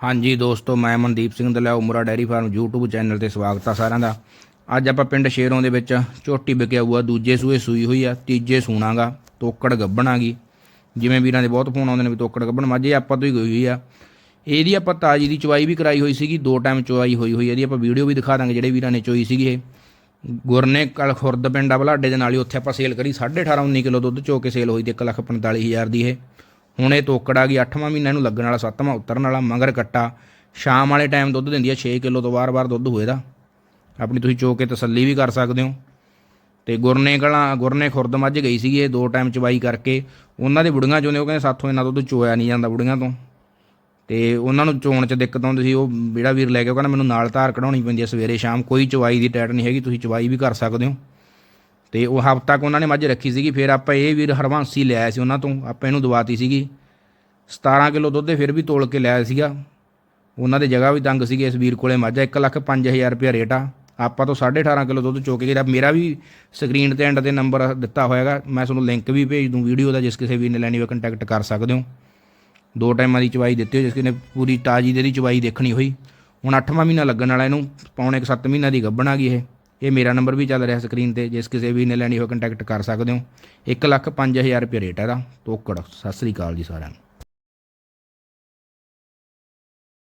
ਹਾਂਜੀ ਦੋਸਤੋ, ਮੈਂ Mandeep Singh Dalia Umra dairy farm YouTube channel ਤੇ ਸਵਾਗਤ ਆ ਸਾਰਿਆਂ ਦਾ। ਅੱਜ ਆਪਾਂ ਪਿੰਡ ਸ਼ੇਰੋਂ ਦੇ ਵਿੱਚ ਝੋਟੀ ਵਿਕਿਆ ਹੋਇਆ ਦੂਜੇ ਸੂਏ ਸੂਈ ਹੋਈ ਆ, ਤੀਜੇ ਸੂਣਾਗਾ, ਤੋਕੜ ਗੱਬਣਾਗੀ ਜਿਵੇਂ ਵੀਰਾਂ ਦੇ ਬਹੁਤ ਫੋਨ ਆਉਂਦੇ ਨੇ ਵੀ ਤੋਕੜ ਗੱਬਣ ਮਾਝੇ ਆਪਾਂ ਤੋਂ ਹੀ ਗਈ ਹੋਈ ਆ। ਇਹਦੀ ਆਪਾਂ ਤਾਜੀ ਦੀ ਚਵਾਈ ਵੀ ਕਰਾਈ ਹੋਈ ਸੀਗੀ, ਦੋ ਟਾਈਮ ਚਵਾਈ ਹੋਈ ਹੋਈ ਇਹਦੀ ਆਪਾਂ ਵੀਡੀਓ ਵੀ ਦਿਖਾ ਦਾਂਗੇ ਜਿਹੜੇ ਵੀਰਾਂ ਨੇ ਚੋਈ ਸੀਗੀ ਇਹ। ਗੁਰਨੇ ਕਲ ਖੁਰਦ ਪਿੰਡ ਆ ਬਲਾਡੇ ਦੇ ਨਾਲ ਹੀ ਉੱਥੇ ਆਪਾਂ ਸੇਲ ਕਰੀ 18.5 19 ਕਿਲੋ ਦੁੱਧ ਚੋ ਕੇ ਸੇਲ ਹੋਈ ਤੇ 145000 ਦੀ ਇਹ। ਹੁਣ ਇਹ ਤੋਕੜ ਆ ਗਈ 8ਵਾਂ ਮਹੀਨਾ ਇਹਨੂੰ ਲੱਗਣ ਵਾਲਾ 7ਵਾਂ ਉਤਰਨ ਵਾਲਾ, ਮਗਰ ਕੱਟਾ। ਸ਼ਾਮ ਵਾਲੇ ਟਾਈਮ ਦੁੱਧ ਦਿੰਦੀ ਆ 6 ਕਿਲੋ ਤੋਂ ਵਾਰ-ਵਾਰ ਦੁੱਧ ਹੋਏ ਦਾ ਆਪਣੀ ਤੁਸੀਂ ਚੋ ਕੇ ਤਸੱਲੀ ਵੀ ਕਰ ਸਕਦੇ ਹੋ। ਤੇ ਗੁਰਨੇ ਕਲਾਂ, ਗੁਰਨੇ ਖੁਰਦ ਮੱਝ ਗਈ ਸੀਗੀ ਇਹ ਦੋ ਟਾਈਮ ਚਵਾਈ ਕਰਕੇ। ਉਹਨਾਂ ਦੇ ਬੁੜੀਆਂ ਚੋਂ ਨੇ, ਉਹ ਕਹਿੰਦੇ ਸਾਥੋਂ ਇਹਨਾਂ ਦੁੱਧ ਚੋਇਆ ਨਹੀਂ ਜਾਂਦਾ ਬੁੜੀਆਂ ਤੋਂ। ਤੇ ਉਹਨਾਂ ਨੂੰ ਚੋਣ 'ਚ ਦਿੱਕਤ ਆਉਂਦੀ ਸੀ, ਉਹ ਜਿਹੜਾ ਵੀਰ ਲੈ ਕੇ ਉਹ ਕਹਿੰਦਾ, ਮੈਨੂੰ ਨਾਲ ਧਾਰ ਕਢਾਉਣੀ ਪੈਂਦੀ ਹੈ ਸਵੇਰੇ ਸ਼ਾਮ, ਕੋਈ ਚਵਾਈ ਦੀ ਟੈਟ ਨਹੀਂ ਹੈਗੀ, ਤੁਸੀਂ ਚਵਾਈ ਵੀ ਕਰ ਸਕਦੇ ਹੋ। ਤੇ ਉਹ ਹਫ਼ਤਾ ਕੁ ਉਹਨਾਂ ਨੇ ਮੱਝ ਰੱਖੀ ਸੀਗੀ ਫਿਰ ਆਪਾਂ ਇਹ ਵੀਰ ਹਰਵਾਂਸੀ ਲਿਆਇਆ ਸੀ ਉਹਨਾਂ ਤੋਂ ਆਪਾਂ ਇਹਨੂੰ ਦਵਾਤੀ ਸੀਗੀ। 17 ਕਿਲੋ ਦੁੱਧ ਫਿਰ ਵੀ ਤੋਲ ਕੇ ਲਿਆਇਆ ਸੀਗਾ। ਉਹਨਾਂ ਦੇ ਜਗ੍ਹਾ ਵੀ ਤੰਗ ਸੀਗੇ ਇਸ ਵੀਰ ਕੋਲੇ ਮੱਝ ਆ, ਇੱਕ ਲੱਖ ਪੰਜ ਹਜ਼ਾਰ ਰੁਪਇਆ ਰੇਟ ਆ। ਆਪਾਂ ਤੋਂ 18.5 ਕਿਲੋ ਦੁੱਧ ਚੋ ਕੇ ਜਿਹੜਾ ਮੇਰਾ ਵੀ ਸਕਰੀਨ ਤੇ ਐਂਡ ਤੇ ਨੰਬਰ ਦਿੱਤਾ ਹੋਇਆਗਾ। ਮੈਂ ਤੁਹਾਨੂੰ ਲਿੰਕ ਵੀ ਭੇਜ ਦੂੰ ਵੀਡੀਓ ਦਾ ਜਿਸ ਕਿਸੇ ਵੀਰ ਨੇ ਲੈਣੀ ਹੋਵੇ ਕੰਟੈਕਟ ਕਰ ਸਕਦੇ ਹੋ। ਦੋ ਟਾਈਮਾਂ ਦੀ ਚਵਾਈ ਦਿੱਤੀ ਹੋ ਜਿਸ ਕਿਸੇ ਨੇ ਪੂਰੀ ਤਾਜੀ ਦੇ ਦੀ ਚਵਾਈ ਦੇਖਣੀ ਹੋਈ। ਹੁਣ 8ਵਾਂ ਮਹੀਨਾ ਲੱਗਣ ਵਾਲਾ ਇਹਨੂੰ ਪੌਣੇ 7 ਮਹੀਨਾ ਦੀ ਗੱਭਣ ਆ ਗਈ ਇਹ। ਇਹ ਮੇਰਾ ਨੰਬਰ ਵੀ ਚੱਲ ਰਿਹਾ ਸਕਰੀਨ ਤੇ, ਜਿਸ ਕਿਸੇ ਵੀ ਨੇ ਲੈਣੀ ਹੋਵੇ ਕੰਟੈਕਟ ਕਰ ਸਕਦੇ ਹੋ। 1 ਲੱਖ 5000 ਰੁਪਏ ਰੇਟ ਹੈ ਇਹਦਾ। ਤੋਕੜ, ਸਤਿ ਸ੍ਰੀ ਅਕਾਲ ਜੀ ਸਾਰਿਆਂ ਨੂੰ।